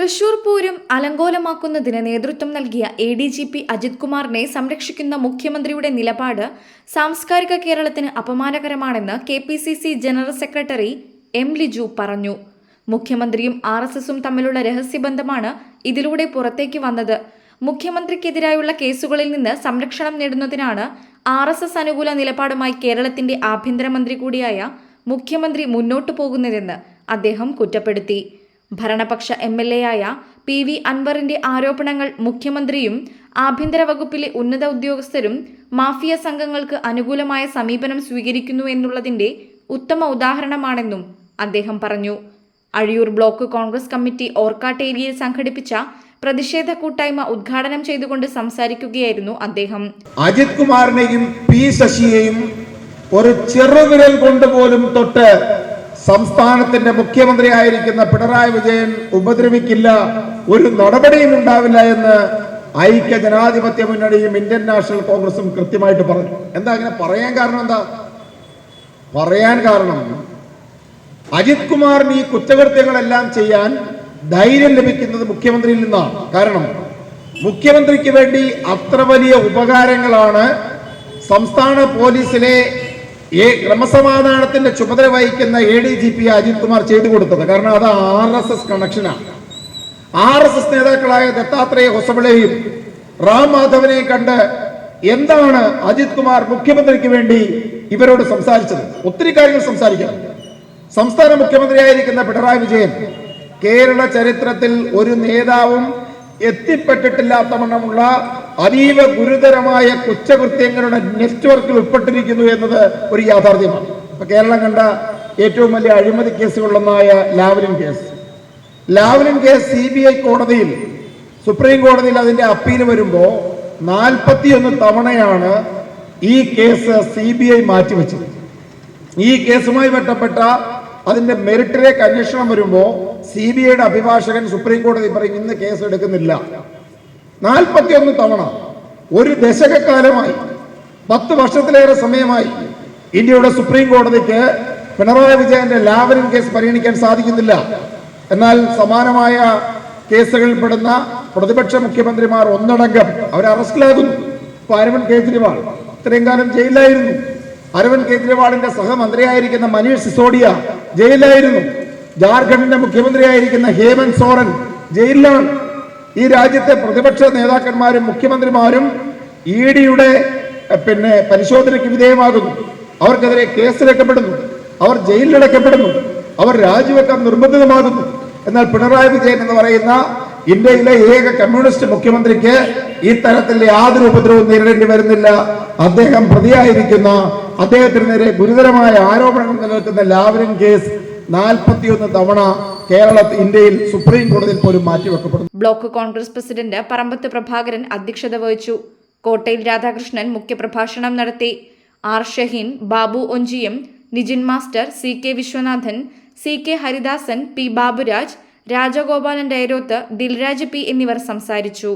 തൃശൂർ പൂരം അലങ്കോലമാക്കുന്നതിന് നേതൃത്വം നൽകിയ A D G P Ajith കുമാറിനെ സംരക്ഷിക്കുന്ന മുഖ്യമന്ത്രിയുടെ നിലപാട് സാംസ്കാരിക കേരളത്തിന് അപമാനകരമാണെന്ന് K P C C general secretary M Liju പറഞ്ഞു. മുഖ്യമന്ത്രിയും ആർ എസ് എസും തമ്മിലുള്ള രഹസ്യബന്ധമാണ് ഇതിലൂടെ പുറത്തേക്ക് വന്നത്. മുഖ്യമന്ത്രിക്കെതിരായുള്ള കേസുകളിൽ നിന്ന് സംരക്ഷണം നേടുന്നതിനാണ് ആർ എസ് എസ് അനുകൂല നിലപാടുമായി കേരളത്തിന്റെ ആഭ്യന്തരമന്ത്രി കൂടിയായ മുഖ്യമന്ത്രി മുന്നോട്ടു പോകുന്നതെന്ന് അദ്ദേഹം കുറ്റപ്പെടുത്തി. ഭരണപക്ഷ എം എൽ എ ആയ പി വി അൻവറിന്റെ ആരോപണങ്ങൾ മുഖ്യമന്ത്രിയും ആഭ്യന്തര വകുപ്പിലെ ഉന്നത ഉദ്യോഗസ്ഥരും മാഫിയ സംഘങ്ങൾക്ക് അനുകൂലമായ സമീപനം സ്വീകരിക്കുന്നു എന്നുള്ളതിന്റെ ഉത്തമ ഉദാഹരണമാണെന്നും അദ്ദേഹം പറഞ്ഞു. അഴിയൂർ ബ്ലോക്ക് കോൺഗ്രസ് കമ്മിറ്റി ഓർക്കാട്ട് ഏരിയയിൽ സംഘടിപ്പിച്ച പ്രതിഷേധ കൂട്ടായ്മ ഉദ്ഘാടനം ചെയ്തുകൊണ്ട് സംസാരിക്കുകയായിരുന്നു അദ്ദേഹം. അജിത് കുമാറിനെയും പി ശശിയെയും ഒരു ചെറുവിരൽ കൊണ്ട് പോലും തൊട്ട് സംസ്ഥാനത്തിന്റെ മുഖ്യമന്ത്രിയായിരിക്കുന്ന പിണറായി വിജയൻ ഉപദ്രവിക്കില്ല ഒരു നടപടിയും ഉണ്ടാവില്ല എന്ന് ഐക്യ ജനാധിപത്യ മുന്നണിയും ഇന്ത്യൻ നാഷണൽ കോൺഗ്രസും കൃത്യമായിട്ട് പറഞ്ഞു. എന്താ അങ്ങനെ പറയാൻ കാരണം എന്താ? പറയാൻ കാരണം അജിത് കുമാറിന് ഈ കുറ്റകൃത്യങ്ങളെല്ലാം ചെയ്യാൻ ധൈര്യം ലഭിക്കുന്നത് മുഖ്യമന്ത്രിയിൽ നിന്നാണ്. കാരണം മുഖ്യമന്ത്രിക്ക് വേണ്ടി അത്ര വലിയ ഉപകാരങ്ങളാണ് സംസ്ഥാന പോലീസിലെ ഏ ക്രമസമാധാനത്തിന്റെ ചുമതല വഹിക്കുന്ന A D G P Ajith Kumar ചെയ്തു കൊടുത്തത്. കാരണം അത് ആർ എസ് എസ് കണക്ഷനാണ് ആർ എസ് എസ് നേതാക്കളായ ദത്താത്രേയ ഹൊസബിളെയും റാം മാധവനെയും കണ്ട് എന്താണ് അജിത് കുമാർ മുഖ്യമന്ത്രിക്ക് വേണ്ടി ഇവരോട് സംസാരിച്ചത്? ഒത്തിരി കാര്യങ്ങൾ സംസാരിക്കണം. സംസ്ഥാന മുഖ്യമന്ത്രിയായിരിക്കുന്ന പിണറായി വിജയൻ കേരള ചരിത്രത്തിൽ ഒരു നേതാവും എത്തിപ്പെട്ടിട്ടില്ലാത്ത വണ്ണമുള്ള അതീവ ഗുരുതരമായ കുറ്റകൃത്യങ്ങളുടെ നെറ്റ്വർക്കിൽ ഉൾപ്പെട്ടിരിക്കുന്നു എന്നത് ഒരു യാഥാർത്ഥ്യമാണ്. ഇപ്പൊ കേരളം കണ്ട ഏറ്റവും വലിയ അഴിമതി കേസുകളിലൊന്നായ Lavalin case. Lavalin case C B I കോടതിയിൽ സുപ്രീം കോടതിയിൽ അതിന്റെ അപ്പീൽ വരുമ്പോൾ നാൽപ്പത്തിയൊന്ന് തവണയാണ് ഈ കേസ് സി ബി ഐ മാറ്റിവെച്ചത്. ഈ കേസുമായി ബന്ധപ്പെട്ട അതിന്റെ മെറിറ്റിലേക്ക് അന്വേഷണം വരുമ്പോൾ സി ബി ഐയുടെ അഭിഭാഷകൻ സുപ്രീം കോടതി പറയും ഇന്ന് കേസ് എടുക്കുന്നില്ല. നാൽപ്പത്തിയൊന്ന് തവണ ഒരു ദശകക്കാലമായി പത്ത് വർഷത്തിലേറെ സമയമായി ഇന്ത്യയുടെ സുപ്രീം കോടതിക്ക് പിണറായി വിജയന്റെ ലാവലിൻ കേസ് പരിഗണിക്കാൻ സാധിക്കുന്നില്ല. എന്നാൽ സമാനമായ കേസുകളിൽ പെടുന്ന പ്രതിപക്ഷ മുഖ്യമന്ത്രിമാർ ഒന്നടങ്കം അവർ അറസ്റ്റിലാകുന്നു ഇപ്പൊ അരവിന്ദ് കെജ്രിവാൾ ഇത്രയും കാലം ജയിലിലായിരുന്നു. അരവിന്ദ് കെജ്രിവാളിന്റെ സഹമന്ത്രിയായിരിക്കുന്ന മനീഷ് സിസോഡിയ ജയിലിലായിരുന്നു. ജാർഖണ്ഡിന്റെ മുഖ്യമന്ത്രിയായിരിക്കുന്ന ഹേമന്ത് സോറൻ ജയിലിലാണ്. ഈ രാജ്യത്തെ പ്രതിപക്ഷ നേതാക്കന്മാരും മുഖ്യമന്ത്രിമാരും ഇ ഡിയുടെ പിന്നെ പരിശോധനയ്ക്ക് വിധേയമാകുന്നു. അവർക്കെതിരെ കേസിലെക്കപ്പെടുന്നു അവർ ജയിലിലടക്കപ്പെടുന്നു അവർ രാജിവെക്കാൻ നിർബന്ധിതമാകുന്നു. എന്നാൽ പിണറായി വിജയൻ എന്ന് പറയുന്ന ഇന്ത്യയിലെ ഏക കമ്മ്യൂണിസ്റ്റ് മുഖ്യമന്ത്രിക്ക് ഈ തരത്തിൽ യാതൊരു ഉപദ്രവവും നേരിടേണ്ടി വരുന്നില്ല. അദ്ദേഹം പ്രതിയായിരിക്കുന്ന അദ്ദേഹത്തിനെതിരെ ഗുരുതരമായ ആരോപണങ്ങൾ നിലനിൽക്കുന്ന ലാവലിൻ കേസ് നാൽപ്പത്തിയൊന്ന് തവണ കേരള ഇന്ത്യയിൽ സുപ്രീം കോടതിയിൽ പോലും മാറ്റിവെക്കപ്പെടുന്നു ബ്ലോക്ക് കോൺഗ്രസ് പ്രസിഡന്റ് പറമ്പത്ത് പ്രഭാകരൻ അധ്യക്ഷത വഹിച്ചു. കോട്ടയിൽ രാധാകൃഷ്ണൻ മുഖ്യപ്രഭാഷണം നടത്തി. R Shaheen Babu Onchiyam Nijin master C K Viswanathan C K Haridasan P Baburaj Rajagopalan Dayaroth Dilraj P എന്നിവർ സംസാരിച്ചു.